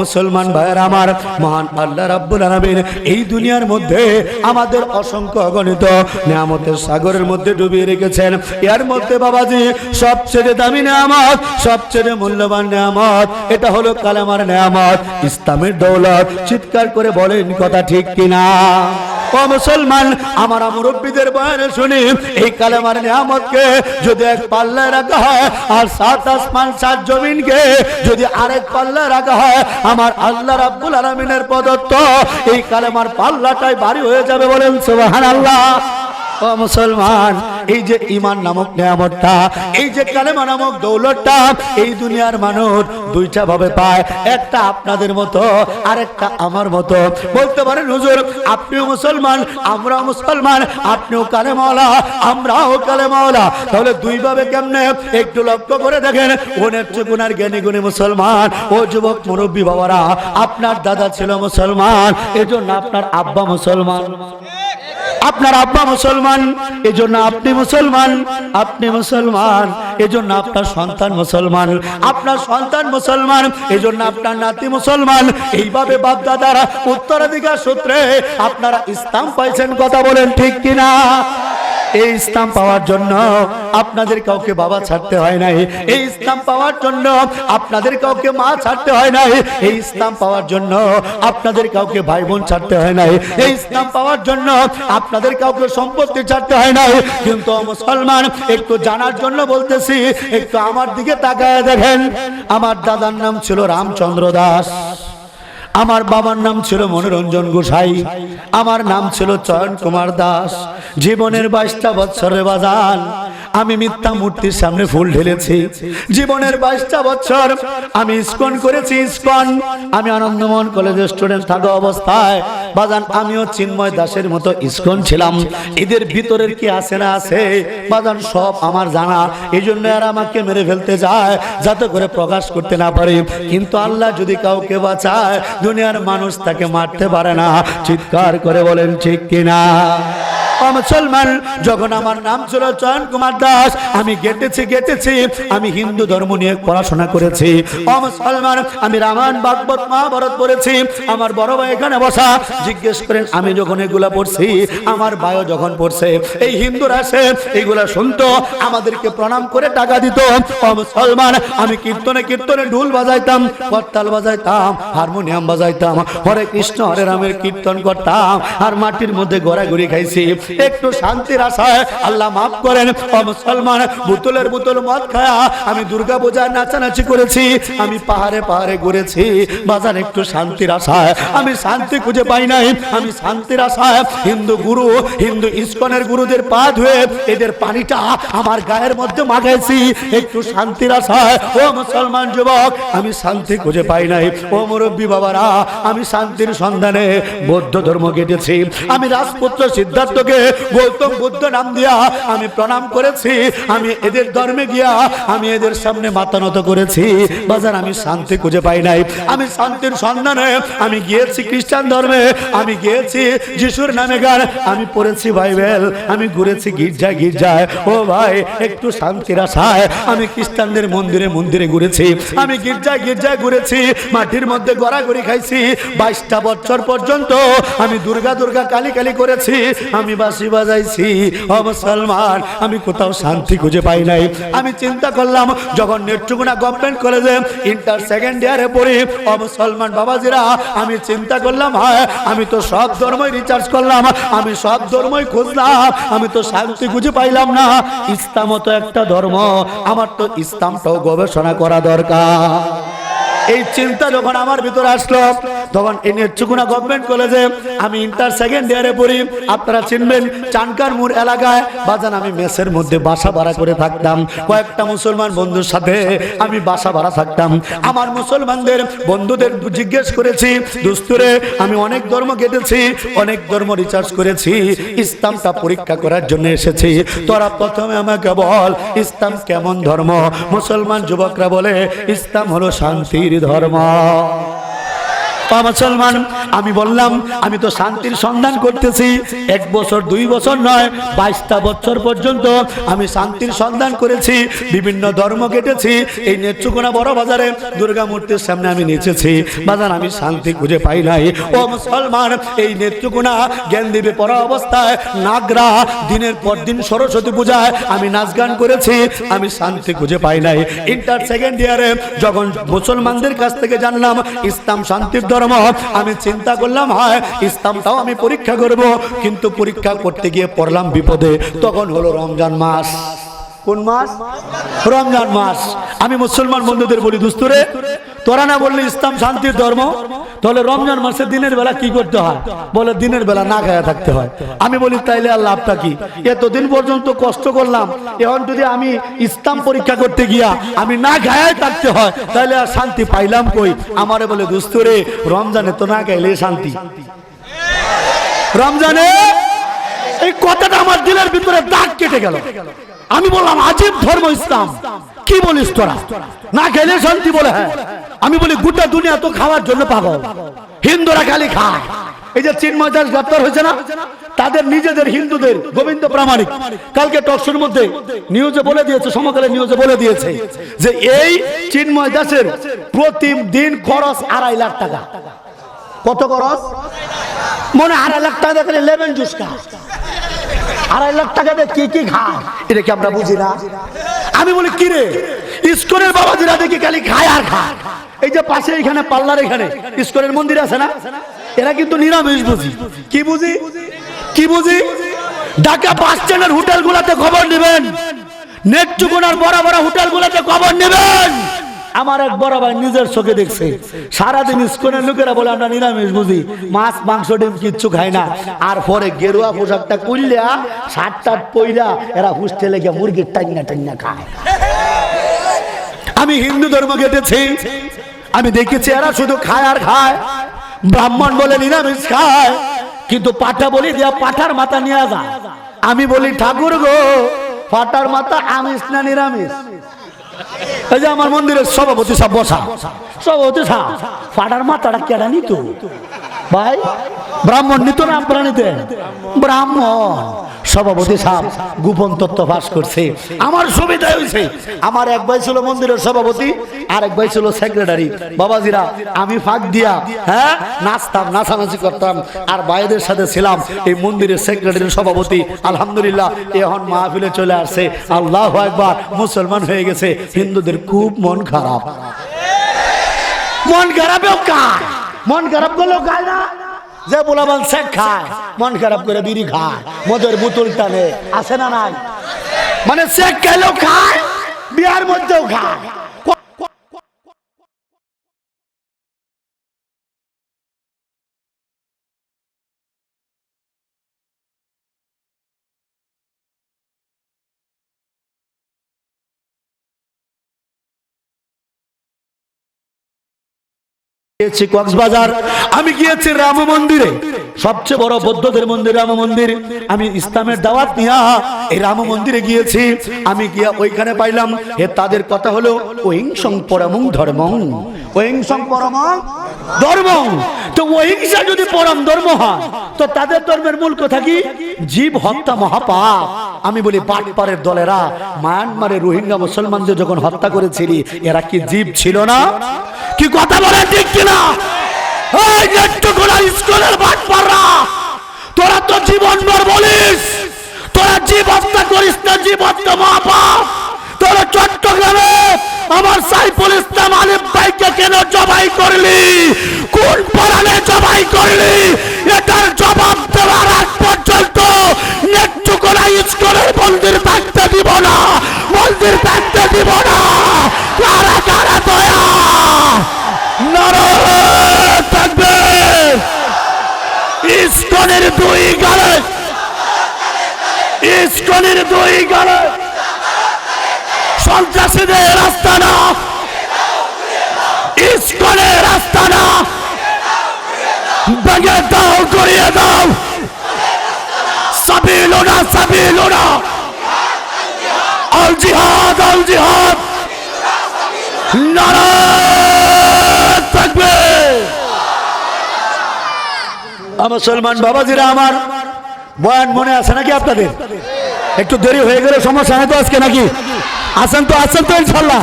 মুসলমান ভাইয়ের আমার মহান আল্লাহ রাব্বুল আলামিন, এই দুনিয়ার মধ্যে আমাদের অসংখ্য অগণিত নিয়ামতের সাগরের মধ্যে ডুবিয়ে রেখেছেন। এর মধ্যে বাবাজি, সবচেয়ে দামি নিয়ামত, সবচেয়ে মূল্যবান নিয়ামত, এটা হলো কালামার নিয়ামত। ইসলামের দৌলত, চিৎকার করে বলেন কথা ঠিক কিনা? মুসলমান, আমার মুরব্বীদের বয়ানে শুনি, এই কালেমার নিয়ামতকে যদি এক পাল্লায় রাখা হয়, আর সাত আসমান, সাত জমিনকে যদি আরেক পাল্লায় রাখা হয়, আমার আল্লাহ রাব্বুল আলামিনের প্রদত্ত এই কালেমার পাল্লাটাই বাড়ি হয়ে যাবে বলেন সুবহানাল্লাহ। ও মুসলমান, এই যে ইমান নামক নিয়ামতটা, এই যে কালেমা নামক দৌলতটা, এই দুনিয়ার মানুষ দুইটা ভাবে পায়। একটা আপনাদের মতো, আরেকটা আমার মতো। বলতে পারেন, হুজুর, আপনিও মুসলমান, আমরাও মুসলমান, আপনিও কালেমাওয়ালা, আমরাও কালেমাওয়ালা। তাহলে দুই ভাবে কেমনে? একটু লক্ষ্য করে দেখেন ওনের চুকুনার জ্ঞানী গুণী মুসলমান, ও যুবক মুরব্বী বাবারা, আপনার দাদা ছিল মুসলমান, এজন্য আপনার আব্বা মুসলমান। আপনার আব্বা মুসলমান, এজন্য আপনি মুসলমান আপনি মুসলমান, এজন্য আপনার সন্তান মুসলমান, আপনার সন্তান মুসলমান, এজন্য আপনার নাতি মুসলমান। এইভাবে বাপ দাদারা উত্তরাধিকার সূত্রে আপনারা ইসলাম পাইছেন কথা বলেন ঠিক কিনা? এই ইসলাম পাওয়ার জন্য আপনাদের কাউকে বাবা ছাড়তে হয় নাই। এই ইসলাম পাওয়ার জন্য আপনাদের কাউকে মা ছাড়তে হয় নাই। এই ইসলাম পাওয়ার জন্য আপনাদের কাউকে ভাই বোন ছাড়তে হয় নাই। এই ইসলাম পাওয়ার জন্য আপনাদের কাউকে সম্পত্তি ছাড়তে হয় নাই। কিন্তু মুসলমান, একটু জানার জন্য বলতেছি, একটু আমার দিকে তাকায় দেখেন। আমার দাদার নাম ছিল রামচন্দ্র দাস। আমার বাবার নাম ছিল মনোরঞ্জন গোসাই। আমার নাম ছিল চয়ন কুমার দাস। জীবনের বাইশটা বছরে বাজান। আমি মিথ্যা মূর্তির সামনে ফুল ঢেলেছি। জীবনের বাইশটা বছর আমি ইস্কন করেছি, ইস্কন। আমি আনন্দমোহন কলেজের স্টুডেন্ট থাকা অবস্থায়। বাজান, আমিও চিন্ময় দাসের মতো ইস্কন ছিলাম। এদের ভিতরের কি আছে না আছে, বাজান, সব আমার জানা। এই জন্য আর আমাকে মেরে ফেলতে যায় যাতে করে প্রকাশ করতে না পারে। কিন্তু আল্লাহ যদি কাউকে বাঁচায়, দুনিয়ার মানুষ তাকে মারতে পারে না। চিৎকার করে বলেন, ঠিক কিনা? ও মুসলমান, যখন আমার নাম ছিল চয়ন কুমার দাস, আমি গেটেছি গেটেছি, আমি হিন্দু ধর্ম নিয়ে পড়াশোনা করেছি। ও মুসলমান, আমি রামায়ণ, ভাগবত, মহাভারত পড়েছি। আমার বড় ভাই এখানে বসা, জিজ্ঞেস করেন, আমি যখন এগুলা পড়ছি, আমার ভাইও যখন পড়ছে, এই হিন্দুরা আসে এইগুলা শুনতো, আমাদেরকে প্রণাম করে টাকা দিত। ও মুসলমান, আমি কীর্তনে কীর্তনে ঢুল বাজাইতাম করতাল বাজাইতাম, হারমোনিয়াম বাজাইতাম, হরে কৃষ্ণ, হরে রামের কীর্তন করতাম, আর মাটির মধ্যে ঘোরাঘুরি খাইছি। একটু শান্তির আশায় আল্লাহ মাফ করেন। ও মুসলমান, বোতলের বোতল মদ খায়া আমি দুর্গা পূজার নাচানাচি করেছি, আমি পাহাড়ে পাহাড়ে ঘুরেছি। বাজার একটু শান্তির আশায়। আমি শান্তি খুঁজে পাই নাই, আমি শান্তির আশায়। হিন্দু গুরু, হিন্দু ইস্কনের গুরুদের পা ধুয়ে এদের পানিটা আমার গায়ের মধ্যে মাখাইছি। একটু শান্তির আশায়। ও মুসলমান যুবক, আমি শান্তি খুঁজে পাই নাই। ও মুরব্বী বাবারা, আমি শান্তির সন্ধানে বৌদ্ধ ধর্ম কেটেছি আমি রাজপুত্র সিদ্ধার্থকে গৌতম বুদ্ধ নাম দিয়া আমি প্রণাম করেছি, আমি এদের ধর্মে গিয়া আমি এদের সামনে মাথা নত করেছি। বাজার, আমি শান্তি খুঁজে পাই নাই। আমি শান্তির সন্ধানে আমি গিয়েছি খ্রিস্টান ধর্মে, আমি গিয়েছি যিশুর নামে গান, আমি পড়েছি বাইবেল, আমি ঘুরেছি গির্জায় গির্জায়। ও ভাই, একটু শান্তির আশায় আমি খ্রিস্টানদের মন্দিরে মন্দিরে ঘুরেছি। আমি গির্জায় গির্জায় ঘুরেছি, মাটির মধ্যে গড়াগড়ি খাইছি। বাইশটা বছর পর্যন্ত আমি দুর্গা দুর্গা কালী কালী করেছি। আমি বাঁশি বাজাইছি। ও মুসলমান, আমি কোথাও শান্তি খুঁজে পাই নাই। আমি চিন্তা করলাম যখন নেত্রকোনা গভর্নমেন্ট কলেজে ইন্টার সেকেন্ড ইয়ারে পড়ি। ও মুসলমান বাবাজিরা, আমি চিন্তা করলাম হ্যাঁ আমি তো সব ধর্মই রিচার্জ করলাম, আমি সব ধর্মই খুঁজলাম, আমি তো শান্তি খুঁজে পাইলাম না। ইসলামও তো একটা ধর্ম, আমার তো ইসলামটাও গবেষণা করা দরকার। এই চিন্তা যখন আমার ভিতরে আসলো তখন এই নেত্রকোনা গভর্নমেন্ট কলেজে আমি ইন্টার সেকেন্ড ইয়ারে পড়ি। আপনারা চিনবেন, চানকার মোড় এলাকায় বাজান আমি মেসের মধ্যে বাসা ভাড়া করে থাকতাম। কয়েকটা মুসলমান বন্ধুর সাথে আমি বাসা ভাড়া থাকতাম। আমার মুসলমানদের বন্ধুদের জিজ্ঞেস করেছি, দুস্তুরে, আমি অনেক ধর্ম কেটেছি অনেক ধর্ম রিচার্জ করেছি, ইসলামটা পরীক্ষা করার জন্য এসেছি। তোরা প্রথমে আমাকে বল, ইসলাম কেমন ধর্ম? মুসলমান যুবকরা বলে, ইসলাম হলো শান্তির ধর্ম। মুসলমান আমি বললাম, আমি তো শান্তির সন্ধান করতেছি। এক বছর, দুই বছর নয়, বাইশটা বছর পর্যন্ত আমি শান্তির সন্ধান করেছি, বিভিন্ন ধর্ম কেটেছি। এই নেত্রকোনা বড় বাজারে, দুর্গা মূর্তির সামনে আমি নেচেছি। বাজার আমি শান্তি খুঁজে পাই নাই। ও মুসলমান, এই নেত্রকোনা জ্ঞান দেবে পড়া অবস্থায়, নাগরা, দিনের পর দিন সরস্বতী পূজায় আমি নাচ গান করেছি, আমি শান্তি খুঁজে পাই নাই। ইন্টার সেকেন্ড ইয়ারে যখন মুসলমানদের কাছ থেকে জানলাম, ইসলাম শান্তির ধর্ম, আমি চিন্তা করলাম হয় ইসলামটাও আমি পরীক্ষা করব। কিন্তু পরীক্ষা করতে গিয়ে পড়লাম বিপদে। তখন হলো রমজান মাস। কোন মাস? রমজান মাস। আমি মুসলমান বন্ধুদের বলি দুস্তরে তোরা না বললে ইসলাম শান্তির ধর্ম? তাহলে রমজান মাসে দিনের বেলা কি করতে হয়? বলে দিনের বেলা না খায়া থাকতে হয়। আমি বলি, তাইলে আর লাভটা কি? এতদিন পর্যন্ত কষ্ট করলাম। এখন যদি আমি ইসলাম পরীক্ষা করতে গিয়া আমি না গায়ে থাকতে হয় তাহলে আর শান্তি পাইলাম কই? আমারে বলে, দুস্তরে, রমজানে তো না গাইলে শান্তি। রমজানে এই কথাটা আমার দিলের ভিতরে দাগ কেটে গেল। আমি বললাম, আজীব ধর্ম ইসলাম। কি বলিস তোরা? না খেলে শান্তি বলে হ্যাঁ। আমি বলি, গোটা দুনিয়া তো খাওয়ার জন্য পাগল। হিন্দুরা খালি খায়। এই যে চিন্ময় দাস গ্রেপ্তার হয়েছে না? তাদের নিজেদের হিন্দুদের গোবিন্দ প্রামাণিক। কালকে টকশোর মধ্যে নিউজে বলে দিয়েছে সমকালে নিউজে বলে দিয়েছে যে এই চিন্ময় দাসের প্রতিদিন খরচ আড়াই লাখ টাকা। কত খরচ? মনে আড়াই লাখ টাকা দেখলে লেমন জুস খায় আড়াই লাখ টাকা দিয়ে কি কি খায়? এটা কি আমরা বুঝি না? আমি বলি কি রে ইস্কনের বাবাজিরা দেখি খালি খায় আর খায় এই যে পাশে এখানে, পাল্লার এখানে, ইস্কনের মন্দির আছে না? এরা কিন্তু নিরামিষ বুঝি। কি বুঝি? কি বুঝি? ঢাকা বাস স্ট্যান্ডের হোটেল গুলাতে খবর নেবেন। নেট্রুকুনার বড় বড় হোটেল গুলাতে খবর নেবেন। আমার এক বড় ভাই নিজের চোখে দেখছে। সারাদিন স্কুলের লোকেরা বলে, আমরা নিরামিষ বুঝি। মাছ, মাংস, ডিম কিচ্ছু খাই না। আর পরে গেরুয়া পোশাকটা করলিয়া শার্ট টাট এরা হুস্টে লেগে মুরগির টাইনা টাইনা খায়। আমি হিন্দু ধর্ম কেটেছি আমি দেখেছি এরা শুধু খায় আর খায়। ব্রাহ্মণ বলে নিরামিষ খায়, কিন্তু পাঠা বলি দিয়া পাঠার মাথা নিয়ে যায়। আমি বলি, ঠাকুর গো পাটার মাথা আমিষ না নিরামিষ? এই যে আমার মন্দিরের সভাপতি সব বসা। সভাপতি সাহ ফাটার মাথাটা কেডা নিত। ভাই, ব্রাহ্মণ নিত না আপনারা ব্রাহ্মণ। সভাপতি সাহেব গোপন তত্ত্ব ফাঁস করছে। আমার সুবিধা হয়েছে আমার এক ভাই ছিল মন্দিরের সভাপতি আর এক ভাই ছিল সেক্রেটারি বাবাজিরা, আমি ফাঁক দিয়া হ্যাঁ নাচতাম, নাচানাচি করতাম, আর ভাইদের সাথে ছিলাম এই মন্দিরের সেক্রেটারি সভাপতি। আলহামদুলিল্লাহ, এখন মাহফিলে চলে আসছে। আল্লাহ একবার মুসলমান হয়ে গেছে। হিন্দুদের খুব মন খারাপ। মন খারাপেও খায় মন খারাপ করলেও খায় না? যে বলাবান শেখ খায়, মন খারাপ করে বিড়ি খায়, মদের বোতল টানে, আছে না নাই? মানে শেখ খেলেও খায়, বিয়ার মধ্যেও খায়। গিয়েছি কক্সবাজার। আমি গিয়েছি রাম মন্দিরে। সবচেয়ে বড় বৌদ্ধদের মন্দির রাম মন্দির। আমি ইসলামের দাওয়াত নিয়া এই রাম মন্দিরে গিয়েছি। আমি গিয়া ওইখানে পাইলাম, হে তাদের কথা হলো ওহিংসং পরমং ধর্মং। ওহিংসং পরমং ধর্ম। তো অহিংসা যদি পরম ধর্ম হয়, তো তাদের ধর্মের মূল কথা কি? জীব হত্যা মহাপাপ। আমি বলি বাটপাড়ের দলেরা মায়ানমারে রোহিঙ্গা মুসলমানদের যখন হত্যা করেছিলি, এরা কি জীব ছিল না? কি কথা বলে ঠিক কিনা? এই নেট্টুকুলা স্কুলের বাটপাড়া তোরা তো জীবন ভর বলিস। তোরা জীব হত্যা করিস না জীব হত্যা মহাপাপ তোরা চট্টগ্রামে আমার সাইফুল ইসলাম আলিম ভাইকে কেন জবাই করলি? কোন পরাণে জবাই করলি এটার জবাব দেওয়ার আগ পর্যন্ত নেট্টুকুলা স্কুলের মন্দির থাকতে দিব না মন্দির থাকতে দিব না কারা কারা দয়া নারায়ণ থাকবে ইস্কনের দুই গালে ইস্কনের দুই গালে। সন্ত্রাসীদের রাস্তা না। ইস্কনের রাস্তা না। ভেঙে দাও করিয়ে দাও। সাবিলো না সাবিলো না। আল জিহাদ আল জিহাদ। নারায়ণ থাকবে। মুসলমান বাবাজিরা আমার বয়ান মনে আছে নাকি আপনাদের? একটু দেরি হয়ে গেলে সমস্যা নেই তো আজকে নাকি? আসেন তো আসেন তো ইনশাল্লাহ।